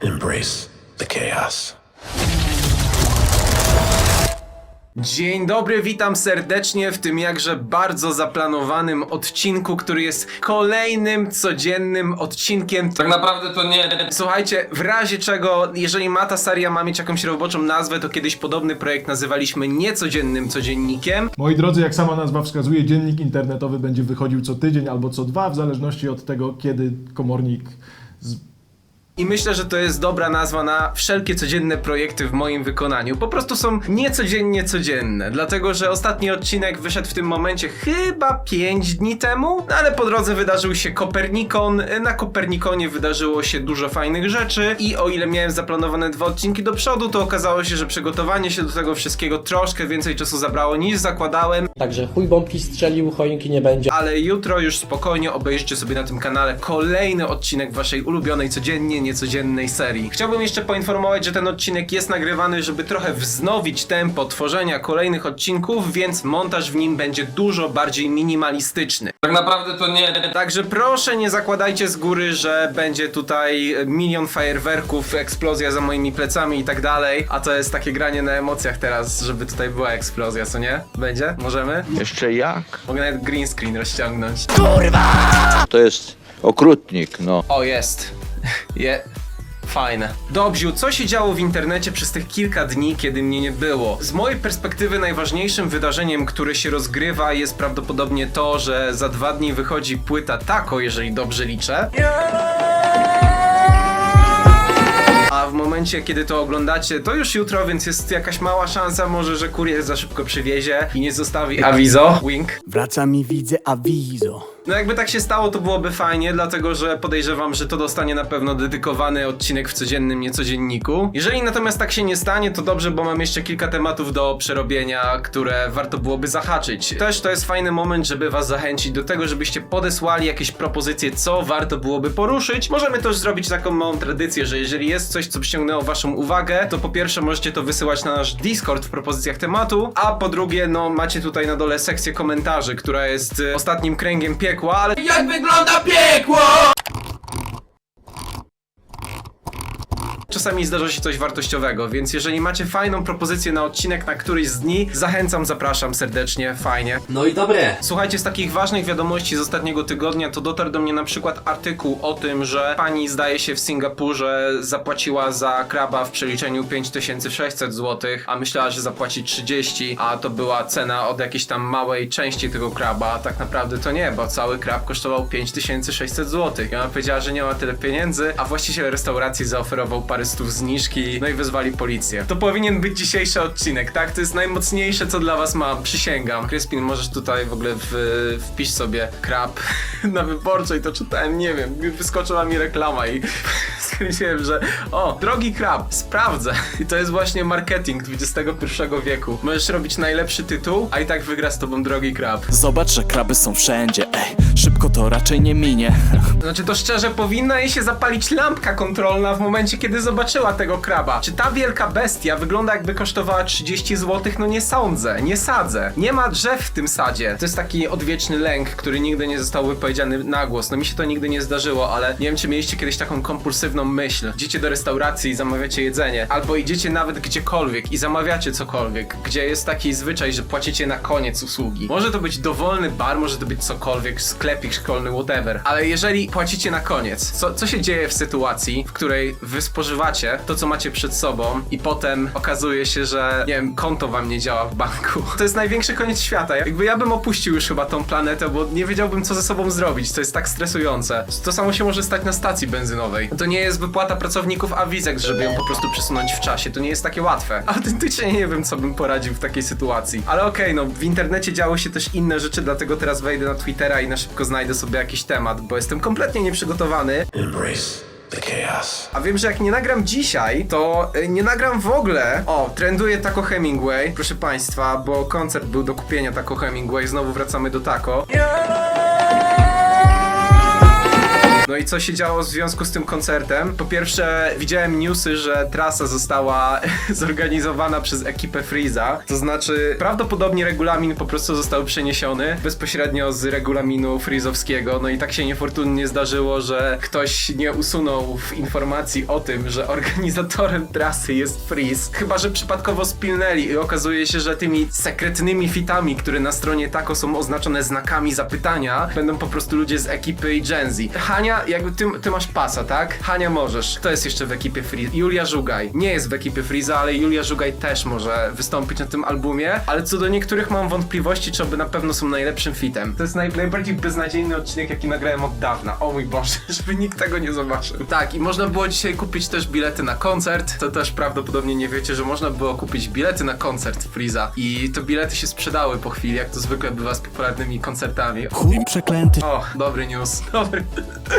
Embrace the chaos. Dzień dobry, witam serdecznie w tym jakże bardzo zaplanowanym odcinku, który jest kolejnym codziennym odcinkiem. Tak naprawdę to nie. Słuchajcie, w razie czego, jeżeli ma ta seria ma mieć jakąś roboczą nazwę, to kiedyś podobny projekt nazywaliśmy niecodziennym codziennikiem. Moi drodzy, jak sama nazwa wskazuje, dziennik internetowy będzie wychodził co tydzień albo co dwa, w zależności od tego, kiedy komornik z... I myślę, że to jest dobra nazwa na wszelkie codzienne projekty w moim wykonaniu. Po prostu są niecodziennie codzienne, dlatego że ostatni odcinek wyszedł w tym momencie chyba 5 dni temu, no ale po drodze wydarzył się Kopernikon. Na Kopernikonie wydarzyło się dużo fajnych rzeczy i o ile miałem zaplanowane dwa odcinki do przodu, to okazało się, że przygotowanie się do tego wszystkiego troszkę więcej czasu zabrało niż zakładałem. Także chuj bombki strzelił, choinki nie będzie. Ale jutro już spokojnie obejrzycie sobie na tym kanale kolejny odcinek waszej ulubionej codziennie niecodziennej serii. Chciałbym jeszcze poinformować, że ten odcinek jest nagrywany, żeby trochę wznowić tempo tworzenia kolejnych odcinków, więc montaż w nim będzie dużo bardziej minimalistyczny. Tak naprawdę to nie. Także proszę nie zakładajcie z góry, że będzie tutaj milion fajerwerków, eksplozja za moimi plecami i tak dalej. A to jest takie granie na emocjach teraz, żeby tutaj była eksplozja, co nie? Będzie? Możemy? Jeszcze jak? Mogę nawet green screen rozciągnąć. To jest okrutnik, no. O, jest. Je. Fajne. Dobziu, co się działo w internecie przez tych kilka dni, kiedy mnie nie było? Z mojej perspektywy najważniejszym wydarzeniem, które się rozgrywa jest prawdopodobnie to, że za dwa dni wychodzi płyta Taco, jeżeli dobrze liczę. A w momencie, kiedy to oglądacie, to już jutro, więc jest jakaś mała szansa może, że kurier za szybko przywiezie i nie zostawi awizo. Wink. Wraca mi widzę awizo. No jakby tak się stało, to byłoby fajnie, dlatego że podejrzewam, że to dostanie na pewno dedykowany odcinek w codziennym niecodzienniku. Jeżeli natomiast tak się nie stanie, to dobrze, bo mam jeszcze kilka tematów do przerobienia, które warto byłoby zahaczyć. Też to jest fajny moment, żeby was zachęcić do tego, żebyście podesłali jakieś propozycje, co warto byłoby poruszyć. Możemy też zrobić taką małą tradycję, że jeżeli jest coś, co przyciągnęło waszą uwagę, to po pierwsze możecie to wysyłać na nasz Discord w propozycjach tematu, a po drugie, no macie tutaj na dole sekcję komentarzy, która jest y, ostatnim kręgiem piekła, ale Jak wygląda piekło? Czasami zdarza się coś wartościowego, więc jeżeli macie fajną propozycję na odcinek na któryś z dni, zachęcam, zapraszam serdecznie, fajnie. No i dobre. Słuchajcie, z takich ważnych wiadomości z ostatniego tygodnia to dotarł do mnie na przykład artykuł o tym, że pani zdaje się w Singapurze zapłaciła za kraba w przeliczeniu 5600 zł, a myślała, że zapłaci 30, a to była cena od jakiejś tam małej części tego kraba, a tak naprawdę to nie, bo cały krab kosztował 5600 zł. I ona powiedziała, że nie ma tyle pieniędzy, a właściciel restauracji zaoferował parę stów zniżki, no i wezwali policję. To powinien być dzisiejszy odcinek, tak? To jest najmocniejsze, co dla was mam, przysięgam. Kryspin, możesz tutaj w ogóle w, wpisz sobie krab na wyborczej, to czytałem, nie wiem, wyskoczyła mi reklama i stwierdziłem, że o, drogi krab, sprawdzę. I to jest właśnie marketing XXI wieku. Możesz robić najlepszy tytuł, a i tak wygra z tobą drogi krab. Zobacz, że kraby są wszędzie, ej. Szybko to raczej nie minie. Znaczy to szczerze, powinna jej się zapalić lampka kontrolna w momencie, kiedy zobaczyła tego kraba. Czy ta wielka bestia wygląda jakby kosztowała 30 zł? No nie sądzę, nie sadzę. Nie ma drzew w tym sadzie. To jest taki odwieczny lęk, który nigdy nie został wypowiedziany na głos. No mi się to nigdy nie zdarzyło, ale nie wiem, czy mieliście kiedyś taką kompulsywną myśl. Idziecie do restauracji i zamawiacie jedzenie, albo idziecie nawet gdziekolwiek i zamawiacie cokolwiek, gdzie jest taki zwyczaj, że płacicie na koniec usługi. Może to być dowolny bar, może to być cokolwiek, sklepik szkolny, whatever. Ale jeżeli płacicie na koniec, co, co się dzieje w sytuacji, w której wy spożywacie to, co macie przed sobą i potem okazuje się, że nie wiem, konto wam nie działa w banku. To jest największy koniec świata. Jakby ja bym opuścił już chyba tą planetę, bo nie wiedziałbym, co ze sobą zrobić. To jest tak stresujące. To samo się może stać na stacji benzynowej. To nie jest wypłata pracowników awizek, żeby ją po prostu przesunąć w czasie. To nie jest takie łatwe. Autentycznie nie wiem, co bym poradził w takiej sytuacji. Ale okej, no w internecie działy się też inne rzeczy, dlatego teraz wejdę na Twittera i na szybko znajdę sobie jakiś temat, bo jestem kompletnie nieprzygotowany. Embrace the chaos. A wiem, że jak nie nagram dzisiaj, to y, nie nagram w ogóle. O, trenduje Taco Hemingway, proszę państwa, bo koncert był do kupienia Taco Hemingway, znowu wracamy do Taco. No i co się działo w związku z tym koncertem? Po pierwsze, widziałem newsy, że trasa została zorganizowana przez ekipę Freeza. To znaczy, prawdopodobnie regulamin po prostu został przeniesiony bezpośrednio z regulaminu freezowskiego. No i tak się niefortunnie zdarzyło, że ktoś nie usunął w informacji o tym, że organizatorem trasy jest Freeze. Chyba, że przypadkowo spilnęli i okazuje się, że tymi sekretnymi fitami, które na stronie Taco są oznaczone znakami zapytania, będą po prostu ludzie z ekipy i Gen Z. Hania, jakby ty, ty masz pasa, tak? Hania możesz. Kto jest jeszcze w ekipie Freeze? Julia Żugaj. Nie jest w ekipie Freeza, ale Julia Żugaj też może wystąpić na tym albumie, ale co do niektórych mam wątpliwości, czy oby na pewno są najlepszym fitem. To jest naj, najbardziej beznadziejny odcinek, jaki nagrałem od dawna. O mój Boże, żeby nikt tego nie zobaczył. Tak, i można było dzisiaj kupić też bilety na koncert. To też prawdopodobnie nie wiecie, że można było kupić bilety na koncert Freeza. I te bilety się sprzedały po chwili, jak to zwykle bywa z popularnymi koncertami. Chuj przeklęty O, dobry news, dobry.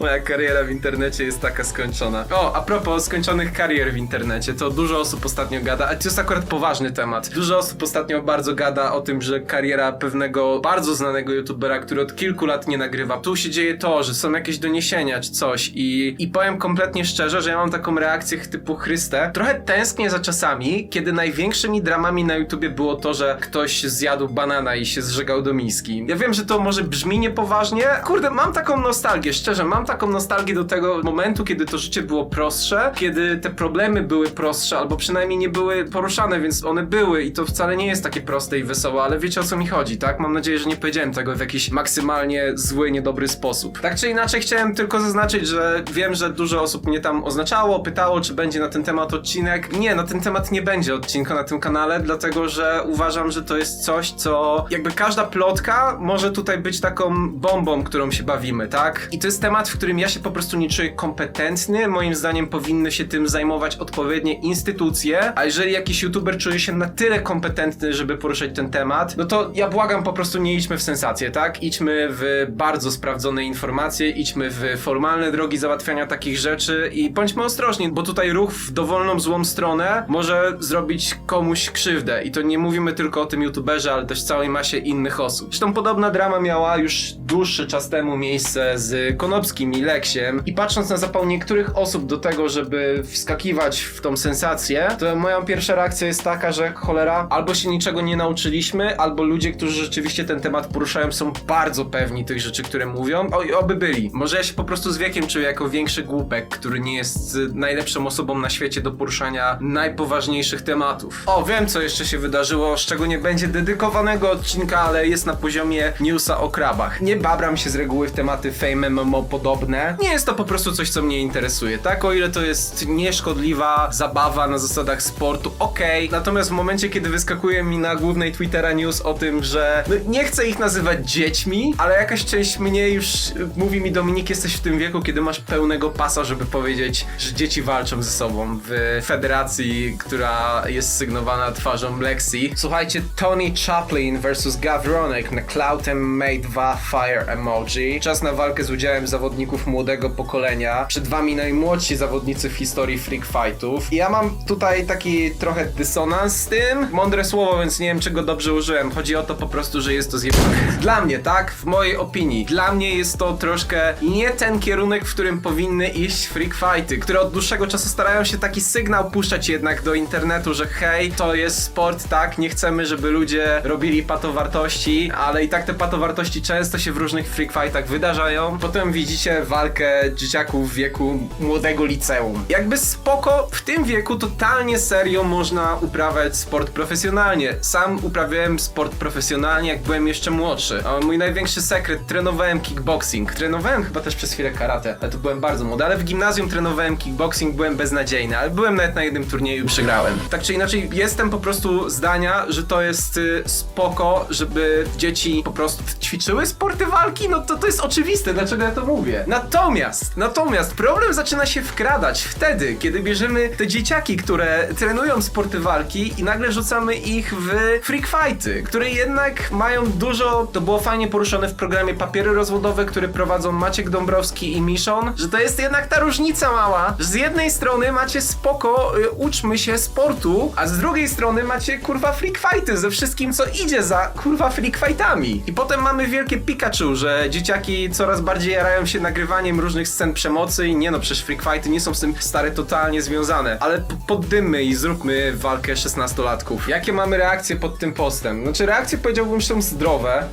Moja kariera w internecie jest taka skończona. O, a propos skończonych karier w internecie, to dużo osób ostatnio gada, a to jest akurat poważny temat. Dużo osób ostatnio bardzo gada o tym, że kariera pewnego bardzo znanego youtubera, który od kilku lat nie nagrywa. Tu się dzieje to, że są jakieś doniesienia czy coś i, i powiem kompletnie szczerze, że ja mam taką reakcję typu Chryste. Trochę tęsknię za czasami, kiedy największymi dramami na YouTubie było to, że ktoś zjadł banana i się zżegał do miski. Ja wiem, że to może brzmi niepoważnie. Kurde, mam taką nostalgię, szczerze, mam taką nostalgię do tego momentu, kiedy to życie było prostsze, kiedy te problemy były prostsze, albo przynajmniej nie były poruszane, więc one były i to wcale nie jest takie proste i wesołe, ale wiecie o co mi chodzi, tak? Mam nadzieję, że nie powiedziałem tego w jakiś maksymalnie zły, niedobry sposób. Tak czy inaczej, chciałem tylko zaznaczyć, że wiem, że dużo osób mnie tam oznaczało, pytało, czy będzie na ten temat odcinek. Nie, na ten temat nie będzie odcinka na tym kanale, dlatego że uważam, że to jest coś, co jakby każda plotka może tutaj być taką bombą, którą się bawimy, tak? I to jest temat, w którym ja się po prostu nie czuję kompetentny. Moim zdaniem powinny się tym zajmować odpowiednie instytucje, a jeżeli jakiś youtuber czuje się na tyle kompetentny, żeby poruszać ten temat, no to ja błagam po prostu nie idźmy w sensację, tak? Idźmy w bardzo sprawdzone informacje, idźmy w formalne drogi załatwiania takich rzeczy i bądźmy ostrożni, bo tutaj ruch w dowolną złą stronę może zrobić komuś krzywdę i to nie mówimy tylko o tym youtuberze, ale też całej masie innych osób. Zresztą podobna drama miała już dłuższy czas temu miejsce z Konopskim i Leksiem i patrząc na zapał niektórych osób do tego, żeby wskakiwać w tą sensację, to moja pierwsza reakcja jest taka, że cholera, albo się niczego nie nauczyliśmy, albo ludzie, którzy rzeczywiście ten temat poruszają są bardzo pewni tych rzeczy, które mówią, o, oby byli. Może ja się po prostu z wiekiem czuję jako większy głupek, który nie jest najlepszą osobą na świecie do poruszania najpoważniejszych tematów. O, wiem co jeszcze się wydarzyło, z czego nie będzie dedykowanego odcinka, ale jest na poziomie newsa o krabach. Nie babram się z reguły w tematy fame MMO podobne. Nie jest to po prostu coś, co mnie interesuje, tak? O ile to jest nieszkodliwa zabawa na zasadach sportu, okej. Natomiast w momencie, kiedy wyskakuje mi na głównej Twittera news o tym, że no, nie chcę ich nazywać dziećmi, ale jakaś część mnie już y, mówi mi Dominik, jesteś w tym wieku, kiedy masz pełnego pasa, żeby powiedzieć, że dzieci walczą ze sobą w federacji, która jest sygnowana twarzą Lexi. Słuchajcie, Tony Chaplin versus Gavronek na Cloud Made 2 Fire Emoji. Czas na walkę z udziałem zawodników młodego pokolenia. Przed wami najmłodsi zawodnicy w historii freak fightów. I ja mam tutaj taki trochę dysonans z tym. Mądre słowo, więc nie wiem, czego dobrze użyłem. Chodzi o to po prostu, że jest to zjebane. Dla mnie, tak? W mojej opinii. Dla mnie jest to troszkę nie ten kierunek, w którym powinny iść freak fighty, które od dłuższego czasu starają się taki sygnał puszczać jednak do internetu, że hej, to jest sport, tak? Nie chcemy, żeby ludzie robili patowartości, ale i tak te patowartości często się w różnych freak fightach wydarzają. Potem widzicie walkę dzieciaków w wieku młodego liceum. Jakby spoko, w tym wieku totalnie serio można uprawiać sport profesjonalnie. Sam uprawiałem sport profesjonalnie, jak byłem jeszcze młodszy. A mój największy sekret, trenowałem kickboxing. Trenowałem chyba też przez chwilę karate, ale to byłem bardzo młody. Ale w gimnazjum trenowałem kickboxing, byłem beznadziejny, ale byłem nawet na jednym turnieju i przegrałem. Tak czy inaczej, jestem po prostu zdania, że to jest y, spoko, żeby dzieci po prostu ćwiczyły sporty walki. No to to jest oczywiste, dlaczego ja to mówię? Natomiast, natomiast problem zaczyna się wkradać wtedy, kiedy bierzemy te dzieciaki, które trenują sporty walki i nagle rzucamy ich w freak fighty, które jednak mają dużo, to było fajnie poruszone w programie Papiery Rozwodowe, który prowadzą Maciek Dąbrowski i Miszon, że to jest jednak ta różnica mała, że z jednej strony macie spoko, y, uczmy się sportu, a z drugiej strony macie kurwa freak fighty ze wszystkim, co idzie za kurwa freak fightami. I potem mamy wielkie Pikachu, że dzieciaki coraz bardziej jarają się nagrywaniem różnych scen przemocy i nie no, przecież freak fighty nie są z tym stare totalnie związane, ale poddymy i zróbmy walkę 16-latków. Jakie mamy reakcje pod tym postem? Znaczy reakcje powiedziałbym, są zdrowe.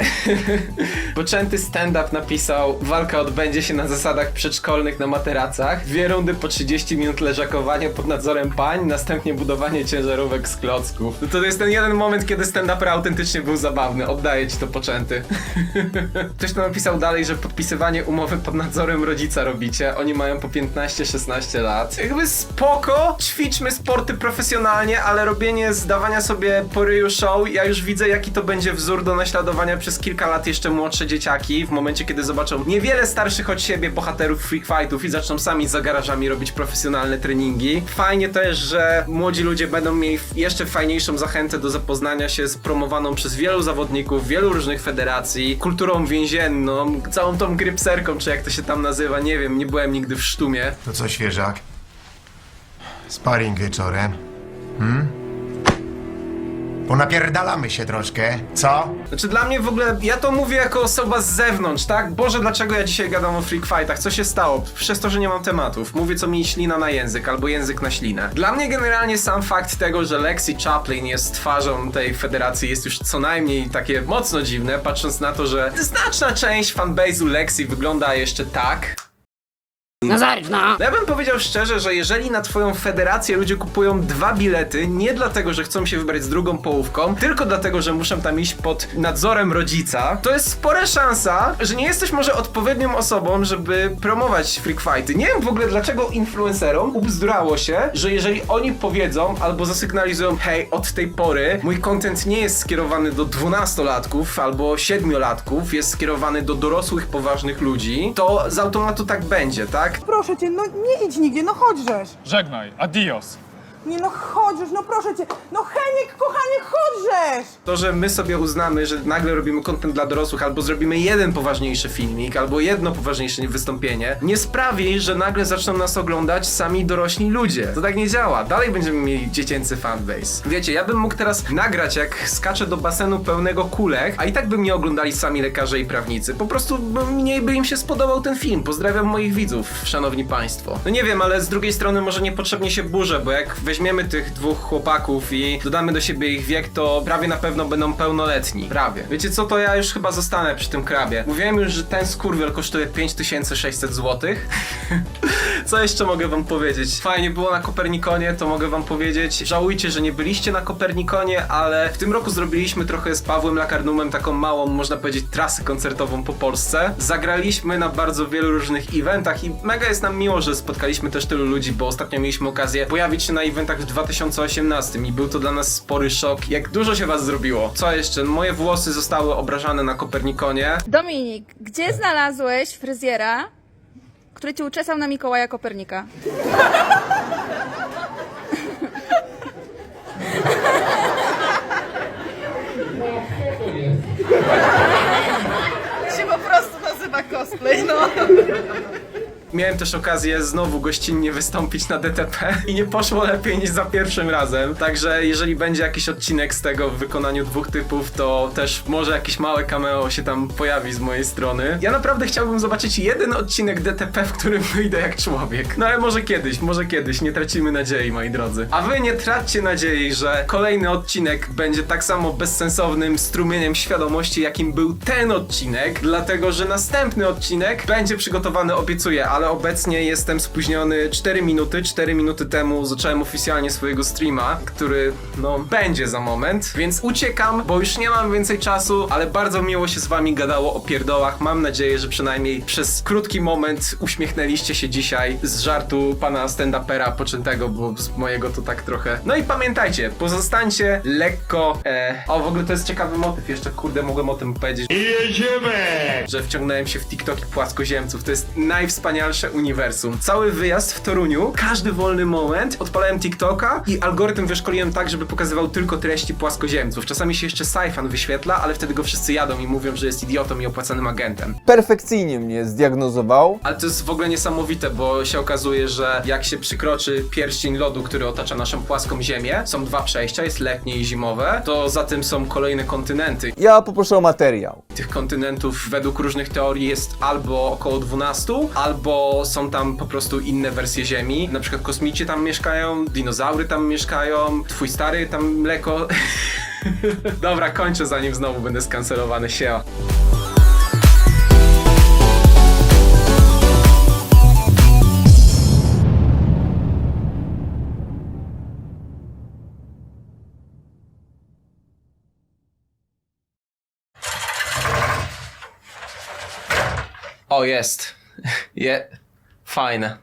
Poczęty stand-up napisał, walka odbędzie się na zasadach przedszkolnych na materacach, dwie rundy po 30 minut leżakowania pod nadzorem pań, następnie budowanie ciężarówek z klocków. No to jest ten jeden moment, kiedy stand-up autentycznie był zabawny, oddaję ci to Poczęty. Ktoś tam napisał dalej, że podpisywanie umowy pod nadzorem rodzica robicie, oni mają po 15-16 lat. Jakby spoko, ćwiczmy sporty profesjonalnie, ale robienie zdawania sobie po ryju show, ja już widzę jaki to będzie wzór do naśladowania przez kilka lat jeszcze młodsze dzieciaki, w momencie kiedy zobaczą niewiele starszych od siebie bohaterów freak fightów i zaczną sami za garażami robić profesjonalne treningi. Fajnie też, że młodzi ludzie będą mieli jeszcze fajniejszą zachętę do zapoznania się z promowaną przez wielu zawodników, wielu różnych federacji, kulturą więzienną, całą tą grypserką, czy jak to się tam nazywa, nie wiem, nie byłem nigdy w sztumie. To co, świeżak? Sparring wieczorem. Hmm? Ponapierdalamy się troszkę, co? Znaczy dla mnie w ogóle, ja to mówię jako osoba z zewnątrz, tak? Boże, dlaczego ja dzisiaj gadam o freak fightach? Co się stało? Przez to, że nie mam tematów. Mówię, co mi ślina na język, albo język na ślinę. Dla mnie generalnie sam fakt tego, że Lexi Chaplin jest twarzą tej federacji jest już co najmniej takie mocno dziwne, patrząc na to, że znaczna część fanbase'u Lexi wygląda jeszcze tak. No ja bym powiedział szczerze, że jeżeli na twoją federację ludzie kupują dwa bilety, nie dlatego, że chcą się wybrać z drugą połówką, tylko dlatego, że muszą tam iść pod nadzorem rodzica, to jest spora szansa, że nie jesteś może odpowiednią osobą, żeby promować freak fighty. Nie wiem w ogóle dlaczego influencerom ubzdrało się, że jeżeli oni powiedzą albo zasygnalizują, hej, od tej pory mój content nie jest skierowany do 12-latków albo 7-latków, jest skierowany do dorosłych, poważnych ludzi, to z automatu tak będzie, tak? Proszę cię, no nie idź nigdzie, no chodźżesz. Żegnaj, adios. Nie no chodźżesz, no proszę cię. No Heniek, kochanie, chodźżesz! To, że my sobie uznamy, że nagle robimy content dla dorosłych, albo zrobimy jeden poważniejszy filmik, albo jedno poważniejsze wystąpienie, nie sprawi, że nagle zaczną nas oglądać sami dorośli ludzie. To tak nie działa. Dalej będziemy mieli dziecięcy fanbase. Wiecie, ja bym mógł teraz nagrać, jak skaczę do basenu pełnego kulek, a i tak by mnie oglądali sami lekarze i prawnicy. Po prostu mniej by im się spodobał ten film. Pozdrawiam moich widzów, szanowni państwo. No nie wiem, ale z drugiej strony może niepotrzebnie się burzę, bo jak weźmiemy tych dwóch chłopaków i dodamy do siebie ich wiek, to prawie na pewno będą pełnoletni. Prawie. Wiecie co, to ja już chyba zostanę przy tym krabie. Mówiłem już, że ten skurwiel kosztuje 5600 zł. Co jeszcze mogę wam powiedzieć? Fajnie było na Kopernikonie, to mogę wam powiedzieć. Żałujcie, że nie byliście na Kopernikonie, ale w tym roku zrobiliśmy trochę z Pawłem Lakarnumem taką małą, można powiedzieć, trasę koncertową po Polsce. Zagraliśmy na bardzo wielu różnych eventach i mega jest nam miło, że spotkaliśmy też tylu ludzi, bo ostatnio mieliśmy okazję pojawić się na eventach w 2018 i był to dla nas spory szok. Jak dużo się was zrobiło. Co jeszcze? Moje włosy zostały obrażane na Kopernikonie. Dominik, gdzie znalazłeś fryzjera, który ci uczesał na Mikołaja Kopernika? się po prostu nazywa cosplay, no. Miałem też okazję znowu gościnnie wystąpić na DTP i nie poszło lepiej niż za pierwszym razem. Także jeżeli będzie jakiś odcinek z tego w wykonaniu dwóch typów, to też może jakieś małe cameo się tam pojawi z mojej strony. Ja naprawdę chciałbym zobaczyć jeden odcinek DTP, w którym wyjdę jak człowiek. No ale może kiedyś, może kiedyś, nie tracimy nadziei, moi drodzy. A wy nie traćcie nadziei, że kolejny odcinek będzie tak samo bezsensownym strumieniem świadomości, jakim był ten odcinek, dlatego że następny odcinek będzie przygotowany, obiecuję, ale obecnie jestem spóźniony 4 minuty. 4 minuty temu zacząłem oficjalnie swojego streama, który no będzie za moment, więc uciekam, bo już nie mam więcej czasu, ale bardzo miło się z wami gadało o pierdołach. Mam nadzieję, że przynajmniej przez krótki moment uśmiechnęliście się dzisiaj z żartu pana stand-upera poczętego, bo z mojego to tak trochę. No i pamiętajcie, pozostańcie lekko. E... O, w ogóle to jest ciekawy motyw, jeszcze kurde mogłem o tym powiedzieć. Że wciągnąłem się w TikToki płaskoziemców. To jest najwspanialsze uniwersum. Cały wyjazd w Toruniu, każdy wolny moment odpalałem TikToka i algorytm wyszkoliłem tak, żeby pokazywał tylko treści płaskoziemców. Czasami się jeszcze Saifan wyświetla, ale wtedy go wszyscy jadą i mówią, że jest idiotą i opłacanym agentem. Perfekcyjnie mnie zdiagnozował. Ale to jest w ogóle niesamowite, bo się okazuje, że jak się przykroczy pierścień lodu, który otacza naszą płaską ziemię, są dwa przejścia, jest letnie i zimowe, to za tym są kolejne kontynenty. Ja poproszę o materiał. Tych kontynentów według różnych teorii jest albo około 12, albo są tam po prostu inne wersje Ziemi. Na przykład kosmici tam mieszkają, dinozaury tam mieszkają, twój stary tam mleko. Dobra, kończę zanim znowu będę skancelowany. Siema. O, jest. Je. Fajne.